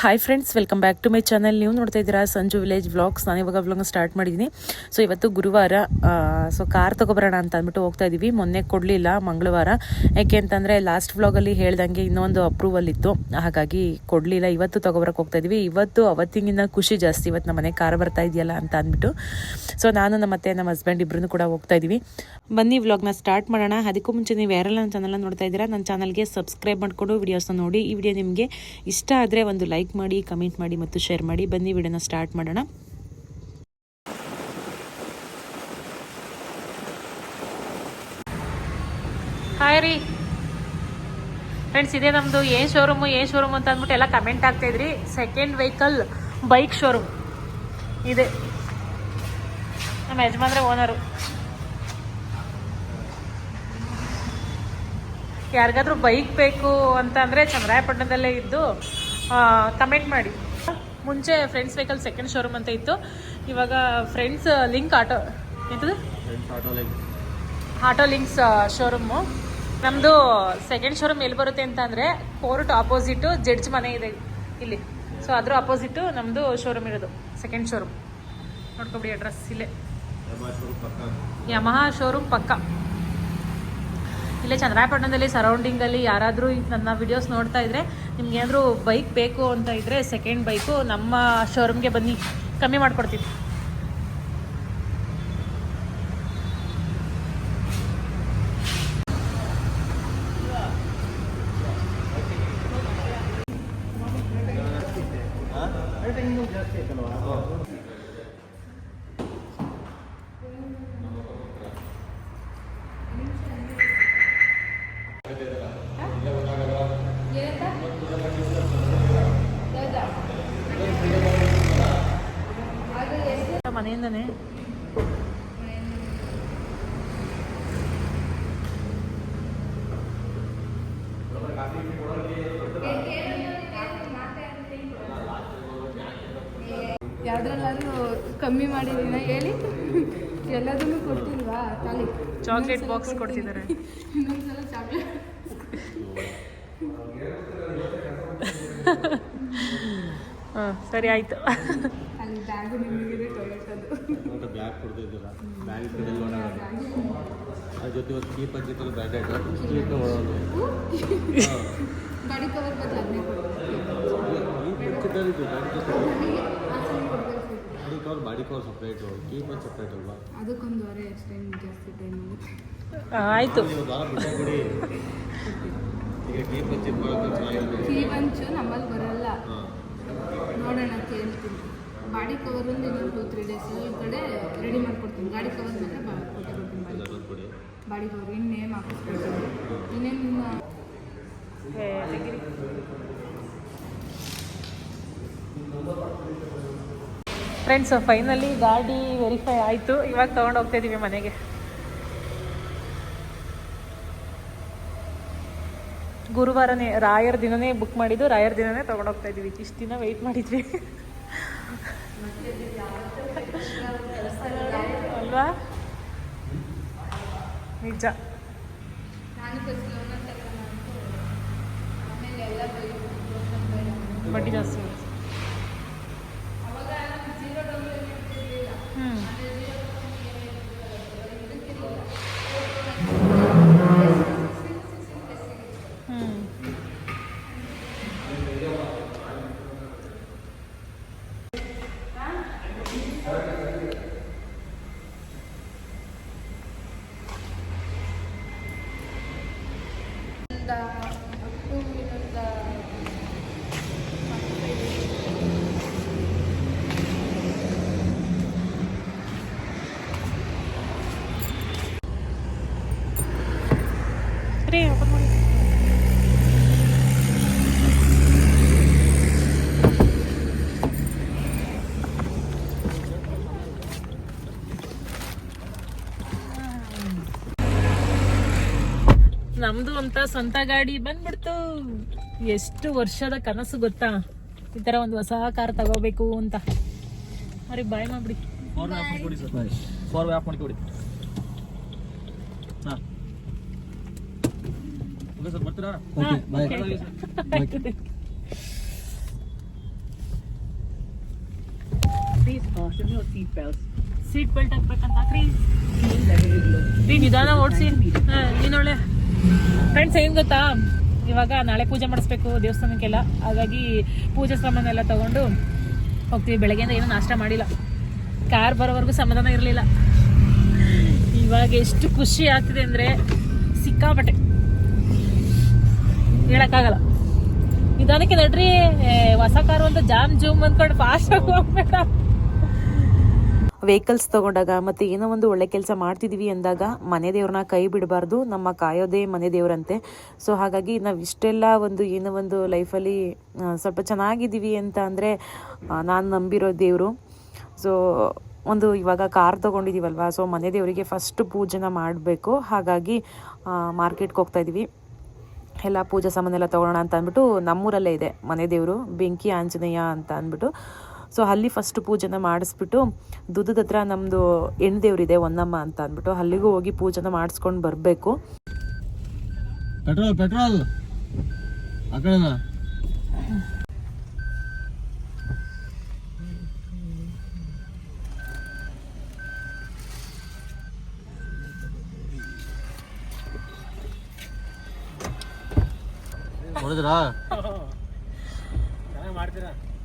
Hi friends welcome back to my channel ನೀವು ನೋಡ್ತಾ ಇದ್ದೀರಾ ಸಂಜು ವಿಲೇಜ್ ವ್ಲಾಗ್ಸ್ ನಾನು ಇವಾಗ ವ್ಲಾಗ್ ಸ್ಟಾರ್ಟ್ ಮಾಡಿದ್ದೀನಿ. ಸೊ ಇವತ್ತು ಗುರುವಾರ ಸೊ ಕಾರ್ ತೊಗೊಬರೋಣ ಅಂತ ಅಂದ್ಬಿಟ್ಟು ಹೋಗ್ತಾ ಇದ್ದೀವಿ ಮೊನ್ನೆ ಕೊಡಲಿಲ್ಲ, ಮಂಗಳವಾರ. ಯಾಕೆ ಅಂತಂದರೆ ಲಾಸ್ಟ್ ವ್ಲಾಗಲ್ಲಿ ಹೇಳ್ದಂಗೆ ಇನ್ನೊಂದು ಅಪ್ರೂವಲ್ ಇತ್ತು. ಹಾಗಾಗಿ ಕೊಡಲಿಲ್ಲ, ಇವತ್ತು ತೊಗೊಬರಕ್ಕೆ ಹೋಗ್ತಾ ಇದ್ದೀವಿ ಇವತ್ತು ಅವತ್ತಿಗಿಂತ ಖುಷಿ ಜಾಸ್ತಿ. ಇವತ್ತು ನಮ್ಮ ಮನೆ ಕಾರ್ ಬರ್ತಾ ಇದೆಯಲ್ಲ ಅಂತ ಅಂದ್ಬಿಟ್ಟು. ಸೊ ನಾನು ನಮ್ಮ ಮತ್ತೆ ನಮ್ಮ ಹಸ್ಬೆಂಡ್ ಇಬ್ಬರೂ ಕೂಡ ಹೋಗ್ತಾ ಇದ್ದೀವಿ ಬನ್ನಿ ವ್ಲಾಗ್ನ ಸ್ಟಾರ್ಟ್ ಮಾಡೋಣ. ಅದಕ್ಕೂ ಮುಂಚೆ ನೀವು ಯಾರೆಲ್ಲ ನನ್ನ ಚಾನಲ್ನ ನೋಡ್ತಾ ಇದ್ದೀರಾ, ನನ್ನ ಚಾನಲ್ಗೆ ಸಬ್ಸ್ಕ್ರೈಬ್ ಮಾಡಿಕೊಂಡು ವಿಡಿಯೋಸ್ನ ನೋಡಿ. ಈ ವಿಡಿಯೋ ನಿಮಗೆ ಇಷ್ಟ ಆದರೆ ಒಂದು ಲೈಕ್ ಮಾಡಿ ಕಮೆಂಟ್ ಮಾಡಿ ಮತ್ತು ಶೇರ್ ಮಾಡಿ. ಬನ್ನಿ, ವಿಡಿಯೋನ ಸ್ಟಾರ್ಟ್ ಮಾಡೋಣ. ಹಾಯ್ ರೀ. ಫ್ರೆಂಡ್ಸ್ ಇದೆ ನಮ್ಮದು ಏನು ಶೋರೂಮ್ ಏನು ಶೋರೂಮ್ ಅಂತ ಅಂದ್ಬಿಟ್ಟು ಎಲ್ಲ ಕಮೆಂಟ್ ಆಗ್ತಾಯಿದ್ರಿ ಸೆಕೆಂಡ್ ವೆಹಿಕಲ್ ಬೈಕ್ ಶೋರೂಮ್ ಇದೆ. ನಮ್ಮ ಯಜಮಾನ್ರೆ ಓನರು ಯಾರಿಗಾದ್ರೂ ಬೈಕ್ ಬೇಕು ಅಂತ ಅಂದರೆ ಚಂದ್ರಾಯಪಟ್ಟಣದಲ್ಲೇ ಇದ್ದು ಕಮೆಂಟ್ ಮಾಡಿ. ಮುಂಚೆ ಫ್ರೆಂಡ್ಸ್ ವೆಹಿಕಲ್ ಸೆಕೆಂಡ್ ಶೋರೂಮ್ ಅಂತ ಇತ್ತು. ಇವಾಗ ಫ್ರೆಂಡ್ಸ್ ಲಿಂಕ್ ಆಟೋ ಎಂಥದ್ದು ಆಟೋ ಲಿಂಕ್ಸ್ ಶೋರೂಮು ನಮ್ಮದು ಸೆಕೆಂಡ್ ಶೋರೂಮ್ ಎಲ್ಲಿ ಬರುತ್ತೆ ಅಂತ ಅಂದರೆ ಕೋರ್ಟ್ ಆಪೋಸಿಟು ಜಡ್ಜ್ ಮನೆ ಇದೆ ಇಲ್ಲಿ. ಸೊ ಅದ್ರ ಆಪೋಸಿಟು ನಮ್ಮದು ಶೋರೂಮ್ ಇರೋದು ಸೆಕೆಂಡ್ ಶೋರೂಮ್ ನೋಡ್ಕೊಬಿಡಿ ಅಡ್ರೆಸ್ ಇಲ್ಲೇ. ಯಮಹಾ ಶೋರೂಮ್ ಪಕ್ಕ. ಇಲ್ಲೇ, ಚಂದ್ರಾಯಪಟ್ಟಣದಲ್ಲಿ ಸರೌಂಡಿಂಗಲ್ಲಿ ಯಾರಾದರೂ ನನ್ನ ವಿಡಿಯೋಸ್ ನೋಡ್ತಾ ಇದ್ರೆ ನಿಮ್ಗೆ ಏನಾದರೂ ಬೈಕ್ ಬೇಕು ಅಂತ ಇದ್ದರೆ ಸೆಕೆಂಡ್ ಬೈಕು ನಮ್ಮ ಶೋರೂಮ್ಗೆ ಬನ್ನಿ. ಕಮ್ಮಿ ಮಾಡಿಕೊಡ್ತೀವಿ. ಮನೆಯಿಂದನೇ ಕಮ್ಮಿ ಮಾಡಿದೀನ ಹೇಳಿ? ಎಲ್ಲದನ್ನು ಕೊಡ್ತಿಲ್ವಾ? ಖಾಲಿ ಚಾಕ್ಲೇಟ್ ಬಾಕ್ಸ್ ಕೊಡ್ತಿದ್ದಾರೆ. ಇನ್ನೊಂದ್ಸಲ ಚಾಕ್ಲೇಟ್ ಹಾಂ ಸರಿ ಆಯಿತು. ಅಲ್ಲಿ ಬ್ಯಾಗ್ ನಿಮಗೆ ಟೊಯೋಟದು ಅಂತ ಬ್ಯಾಗ್ ಕೊಡ್ತಿದ್ದೀರಾ? ಬ್ಯಾಗ್ ಓಡಾಡೋದು ಅದ್ರ ಜೊತೆ ಒಂದು ಕೀಪ್ ಹಚ್ಚಿದ್ರೆ ಬ್ಯಾಗ್ ಸ್ಟ್ರೀಟ್ ಓಡೋದು ಗಾಡಿ ಕವರ್ ಬದಲು cover body cover separate keep ಒಂದು ಸಪ್ರೇಟ್ ಅಲ್ವಾ? ಅದಕ್ಕೊಂದು ವಾರ ಎಕ್ಸ್ಟೆಂಡ್ ಜಾಸ್ತಿ ಟೈಮ್ ಆಯಿತು. ಈಗ ಕೀಪ್ ಹಚ್ಚಿದ್ ಬರೋದು ಚೆನ್ನಾಗಿದೆ ಕೀ ಬಂಚು ನಮ್ಮಲ್ಲಿ ಬರಲ್ಲ. ನೋಡೋಣ ಕೇಳ್ತೀನಿ ಬಾಡಿ ಕವರ್ ಒಂದು ಇನ್ನೊಂದು ಟೂ ತ್ರೀ ಡೇಸ್ ಈ ಕಡೆ ರೆಡಿ ಮಾಡ್ಕೊಡ್ತೀನಿ. ಗಾಡಿ ಕವರ್ ಮಾತ್ರ ಬಾ ಕೊಟ್ಟೆ ಕೊಡ್ತೀನಿ ಬಾಡಿ ಬಾಡಿ ಕವರ್ ಇನ್ನು ನೇಮ್ ಹಾಕಿಸ್ಕೊಡ್ತೀನಿ ಇನ್ನೇನು ಫ್ರೆಂಡ್ಸ್ ಫೈನಲಿ ಗಾಡಿ ವೆರಿಫೈ ಆಯಿತು. ಇವಾಗ ತೊಗೊಂಡು ಹೋಗ್ತಾ ಇದ್ದೀವಿ ಮನೆಗೆ. ಗುರುವಾರನೇ, ರಾಯರ್ ದಿನನೇ ಬುಕ್ ಮಾಡಿದ್ದು, ರಾಯರ್ ದಿನನೇ ತೊಗೊಂಡು ಹೋಗ್ತಾ ಇದ್ದೀವಿ ಇಷ್ಟು ದಿನ ವೆಯ್ಟ್ ಮಾಡಿದ್ವಿ. ಅಲ್ವಾ? ನಿಜ. ಬಡ್ಡಿ ಜಾಸ್ತಿ. ನಮ್ದು ಅಂತ ಸ್ವಂತ ಗಾಡಿ ಬಂದ್ಬಿಡ್ತು. ಎಷ್ಟು ವರ್ಷದ ಕನಸು ಗೊತ್ತಾ? ಈ ತರ ಒಂದು ಹೊಸ ಕಾರ್ ತಗೋಬೇಕು ಅಂತ. ಅರಿ ಬಾಯ್ ಮಾಡ್ಬಿಡಿ. ಫೋರ್. ಸೀಟ್ ಬೆಲ್ಟ್ ಹಾಕ್ಬೇಕಂತ ನಿಧಾನ ಓಡಿಸಿ. ನೀನೊಳ್ಳೆ ಫ್ರೆಂಡ್ಸ್ ಏನು ಗೊತ್ತಾ? ಇವಾಗ ನಾಳೆ ಪೂಜೆ ಮಾಡಿಸ್ಬೇಕು, ದೇವಸ್ಥಾನಕ್ಕೆಲ್ಲ. ಹಾಗಾಗಿ ಪೂಜೆ ಸಾಮಾನು ಎಲ್ಲ ತಗೊಂಡು ಹೋಗ್ತೀವಿ. ಬೆಳಗ್ಗೆಯಿಂದ ಏನೂ ನಾಷ್ಟ ಮಾಡಿಲ್ಲ. ಕಾರ್ ಬರೋವರೆಗೂ ಸಮಾಧಾನ ಇರಲಿಲ್ಲ. ಇವಾಗ ಎಷ್ಟು ಖುಷಿ ಆಗ್ತಿದೆ ಅಂದರೆ ಸಿಕ್ಕಾಪಟ್ಟೆ. ಹೇಳೋಕ್ಕಾಗಲ್ಲ. ನಿಧಾನಕ್ಕೆ ನಡ್ರಿ. ಹೊಸ ಕಾರು ಅಂತ ಜಾಮ್ ಜೂಮ್ ಅಂದ್ಕೊಂಡು ಫಾಸ್ಟ್ ಆಗಿ ಹೋಗ್ಬೇಡ. ವೆಹಿಕಲ್ಸ್ ತಗೊಂಡಾಗ ಮತ್ತೆ ಏನೋ ಒಂದು ಒಳ್ಳೆ ಕೆಲಸ ಮಾಡ್ತಿದೀವಿ ಅಂದಾಗ ಮನೆ ದೇವ್ರನ್ನ ಕೈ ಬಿಡಬಾರ್ದು, ನಮ್ಮ ಕಾಯೋದೇ ಮನೆ ದೇವ್ರಂತೆ. ಸೊ ಹಾಗಾಗಿ ನಾವು ಇಷ್ಟೆಲ್ಲ ಒಂದು ಏನೋ ಒಂದು ಲೈಫಲ್ಲಿ ಸ್ವಲ್ಪ ಚೆನ್ನಾಗಿದ್ದೀವಿ ಅಂತ ಅಂದರೆ ನಾನು ನಂಬಿರೋ ದೇವರು. ಸೊ ಒಂದು ಇವಾಗ ಕಾರ್ ತೊಗೊಂಡಿದ್ದೀವಲ್ವ ಸೊ ಮನೆ ದೇವರಿಗೆ ಫಸ್ಟ್ ಪೂಜೆನ ಮಾಡಬೇಕು. ಹಾಗಾಗಿ ಮಾರ್ಕೆಟ್ಗೆ ಹೋಗ್ತಾ ಇದ್ದೀವಿ ಎಲ್ಲ ಪೂಜಾ ಸಾಮಾನೆಲ್ಲ ತೊಗೊಳೋಣ ಅಂತ ಅಂದ್ಬಿಟ್ಟು ನಮ್ಮೂರಲ್ಲೇ ಇದೆ ಮನೆ ದೇವರು, ಬೆಂಕಿ ಆಂಜನೇಯ ಅಂತ ಅಂದ್ಬಿಟ್ಟು. ಸೊ ಅಲ್ಲಿ ಫಸ್ಟ್ ಪೂಜೆನ ಮಾಡಿಸ್ಬಿಟ್ಟು ದುದ್ದದ ಹತ್ರ ನಮ್ಮದು ಹೆಣ್ಣು ದೇವರಿದೆ ಹೊನ್ನಮ್ಮ ಅಂತ ಅಂದ್ಬಿಟ್ಟು ಅಲ್ಲಿಗೂ ಹೋಗಿ ಪೂಜೆನ ಮಾಡಿಸ್ಕೊಂಡು ಬರಬೇಕು. Petrol petrol. ನೋಡಿದ್ರಾ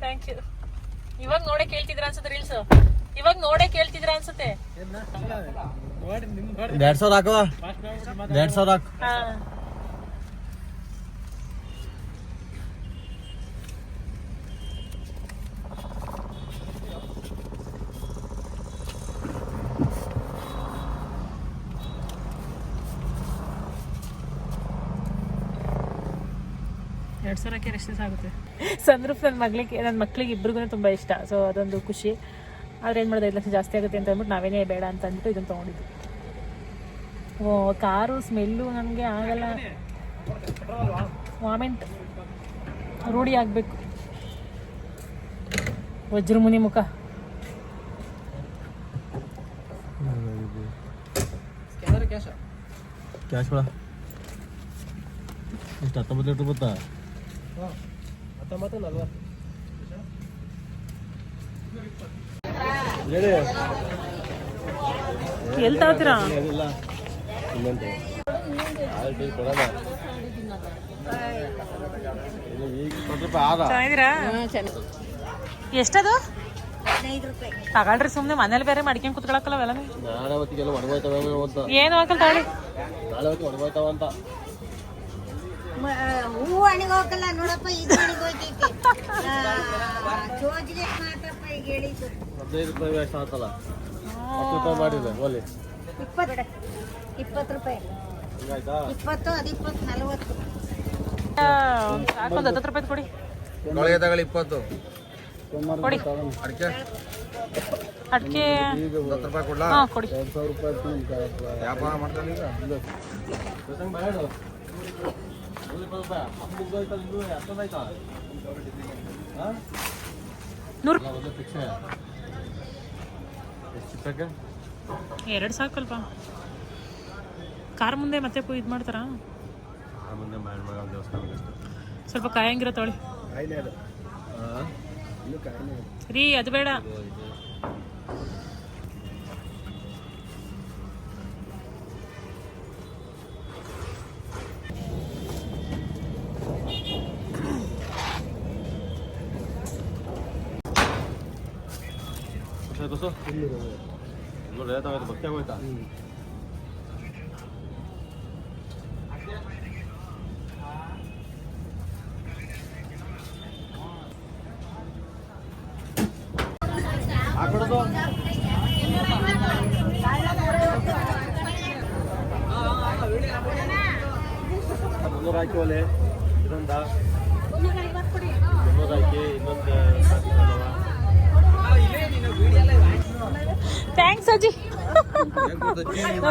ಥ್ಯಾಂಕ್ ಯು ಇವಾಗ ನೋಡೇ ಕೇಳ್ತಿದ್ರ ಅನ್ಸುತ್ತೆ ರೀಲ್ಸ್ ಇವಾಗ ನೋಡೇ ಕೇಳ್ತಿದ್ರ ಅನ್ಸುತ್ತೆ? ಎರಡ್ ಸಾವಿರ ಹಾಕುವ? ಎರಡ್ ಸಾವಿರ ಹಾಕು. ಎರಡು ಸಾವಿರಕ್ಕೆ ಎಷ್ಟು ದಿವಸ ಆಗುತ್ತೆ. ಸಂದ್ರೂಪ್ ನನ್ನ ಮಗಳಿಗೆ ನನ್ನ ಮಕ್ಳಿಗೆ ಇಬ್ರಿಗೂ ತುಂಬ ಇಷ್ಟ. ಸೊ ಅದೊಂದು ಖುಷಿ. ಆದ್ರೆ ಏನು ಮಾಡೋದು ಐದು ಲಕ್ಷ ಜಾಸ್ತಿ ಆಗುತ್ತೆ ಅಂತ ಅಂದ್ಬಿಟ್ಟು ನಾವೇನೇ ಬೇಡ ಅಂತ ಅಂದ್ಬಿಟ್ಟು ಇದನ್ನು ತೊಗೊಂಡಿದ್ದು. ಓ, ಕಾರು ಸ್ಮೆಲ್ಲು ನನಗೆ ಆಗಲ್ಲ. ವಾಮೆಂಟ್. ರೂಢಿ ಆಗಬೇಕು. ವಜ್ರಮುನಿ ಮುಖ. ಕ್ಯಾಶ್ ಎಷ್ಟು ಹತ್ತೊಂಬತ್ತು ಲೀಟ್ರ್ ಗೊತ್ತಾ ಎಲ್ಲಿ ತಗೋತೀರಾ? ಎಷ್ಟದು? ತಗೊಳ್ರಿ ಸುಮ್ಮನೆ ಮನೇಲಿ ಬೇರೆ ಮಾಡ್ಕೊಂಡು ಕುತ್ಕೊಳಕಲ್ಲ ಅವೆಲ್ಲ ಏನು ಒಣಗೋಗಲ್ಲ ನೋಡಪ್ಪ ಇದು ಒಣಗೋಯ್ತೈತಿ ಜೋಜಿಗೆ ಮಾತ್ರಪ್ಪ ಈಗ ಹೇಳಿದ್ದು. ಹದಿನೈದು ರೂಪಾಯಿ ಎಷ್ಟು ಆತಲ್ಲ. ಹತ್ತು ರೂಪಾಯಿ ಮಾಡಿದೆ ಓಲಿ ಇಪ್ಪತ್ತು ಇಪ್ಪತ್ತು ರೂಪಾಯಿ. ಹಿಂಗಾಯ್ತಾ? ಇಪ್ಪತ್ತು ಅದು ಇಪ್ಪತ್ತು ನಲವತ್ತು ಹತ್ತತ್ತು ರೂಪಾಯಿ ಕೊಡಿ. ತಗೊಳ್ಳಿ ಇಪ್ಪತ್ತು. ಕೊಡಿ. ಅಡಿಕೆ? ಅಡಿಕೆ. ಹತ್ತು ರೂಪಾಯಿ ಕೊಡ್ಲಾ? ಹಾಂ ಕೊಡಿ. ಎರಡು ಸಾವಿರ ರೂಪಾಯಿ ವ್ಯಾಪಾರ ಮಾಡ್ತಾನೆ ಈಗ? ಎರಡು ಸಾಕಲ್ಪ ಕಾರ್ ಮುಂದೆ ಮತ್ತೆ ಇದು ಮಾಡ್ತಾರಾ? ಸ್ವಲ್ಪ ಕಾಯಂಗಿರ ತೊಳಿ. ರೀ ಅದು ಬೇಡ. 먹게 하고 있다. 음. 아, 그래도. 아, 원래 아버지는. 오늘 할 거래.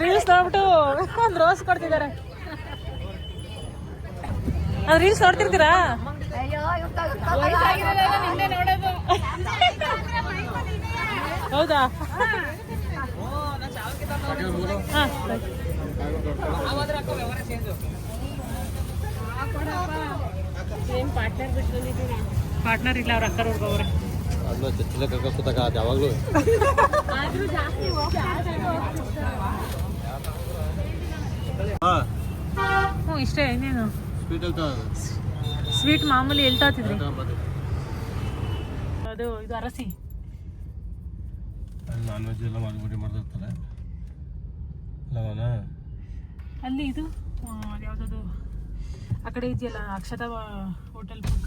ರೀಲ್ಸ್ ನೋಡ್ಬಿಟ್ಟು ಒಂದು ರೋಸ್ ಕೊಡ್ತಿದ್ದಾರೆ ಅದು ರೀಲ್ಸ್ ನೋಡ್ತಿರ್ತೀರಾ? ಹೌದಾ? ಹಾಂ ಪಾರ್ಟ್ನರ್ ಇಲ್ಲ ಅವ್ರ ಅಕ್ಕರ ಅದನ್ನ ಚಚ್ಚಿಲೆ ಜಾಸ್ತಿ ಕೂತಾಗ ಅದು ಯಾವಾಗಲೂ. ಹಾಂ. ಹ್ಞೂ ಇಷ್ಟೇ ಇನ್ನೇನು? ಸ್ವೀಟ್ ಅಂತ ಸ್ವೀಟ್ ಮಾಮೂಲಿ ಎಲ್ತಾತಿದ್ರಿ ಅದು ಇದು ಅರಸಿ. ನಾನ್ ವೆಜ್ ಎಲ್ಲ ಮಾಡಿಬಿಟ್ಟು ಮಾಡ್ತಿರ್ತಾರೆ ಲವನ ಅಲ್ಲಿ ಇದು ಯಾವ್ದದು? ಆ ಕಡೆ ಇದೆಯಲ್ಲ ಅಕ್ಷತಾ ಹೋಟೆಲ್ ಪಕ್ಕ.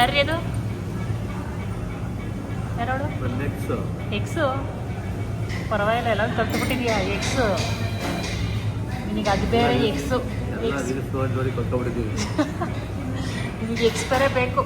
ಯಾರ್ರಿ ಅದು? ಯಾರೋಡು ಎಕ್ಸು ಪರವಾಗಿಲ್ಲ ಎಲ್ಲ ಕಲ್ತ್ಬಿಟ್ಟಿದ್ಯಾ ಎಕ್ಸು ನಿನಗೆ ಅದು ಬೇರೆ ಎಕ್ಸು ನಿನಗೆ ಎಕ್ಸ್ ಬೇರೆ ಬೇಕು.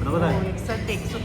ಬರೋದಾ? ಎಕ್ಸ್ ಅಂತ ಎಕ್ಸು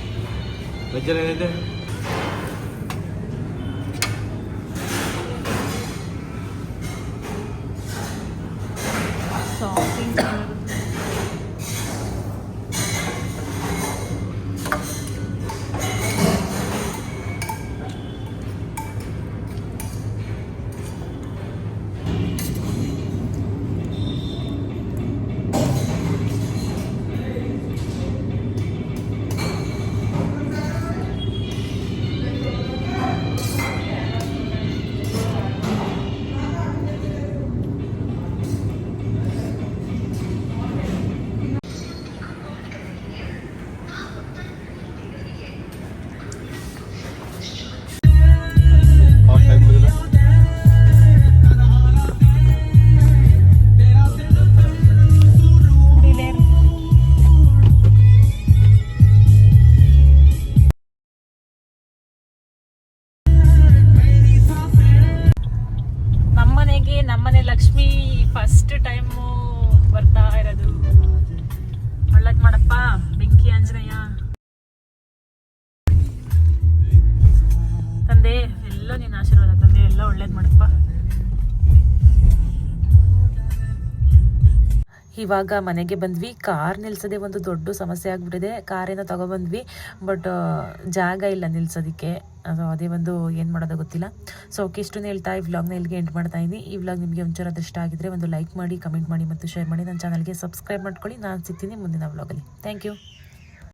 ಎಲ್ಲ ಒಳ್ಳೇದು ಮಾಡಪ್ಪ. ಇವಾಗ ಮನೆಗೆ ಬಂದ್ವಿ. ಕಾರ್ ನಿಲ್ಸೋದೇ ಒಂದು ದೊಡ್ಡ ಸಮಸ್ಯೆ ಆಗ್ಬಿಟ್ಟಿದೆ. ಕಾರೇನೋ ತಗೊಬಂದ್ವಿ, ಬಟ್ ಜಾಗ ಇಲ್ಲ ನಿಲ್ಸೋದಕ್ಕೆ. ಅದು ಅದೇ ಒಂದು ಏನು ಮಾಡೋದು ಗೊತ್ತಿಲ್ಲ. ಸೊ ಓಕೆ ಇಷ್ಟನ್ನು ಹೇಳ್ತಾ ಈ ವ್ಲಾಗ್ನ ಇಲ್ಲಿಗೆ ಎಂಟ್ ಮಾಡ್ತಾ ಇದ್ದೀನಿ. ಈ ವ್ಲಾಗ್ ನಿಮಗೆ ಒಂಚೂರು ಇಷ್ಟ ಆಗಿದ್ರೆ ಒಂದು ಲೈಕ್ ಮಾಡಿ ಕಮೆಂಟ್ ಮಾಡಿ ಮತ್ತು ಶೇರ್ ಮಾಡಿ. ನನ್ನ ಚಾನಲ್ಗೆ ಸಬ್ಸ್ಕ್ರೈಬ್ ಮಾಡ್ಕೊಳ್ಳಿ. ನಾನು ಸಿಗ್ತೀನಿ ಮುಂದಿನ ವ್ಲಾಗಲ್ಲಿ ಥ್ಯಾಂಕ್ ಯು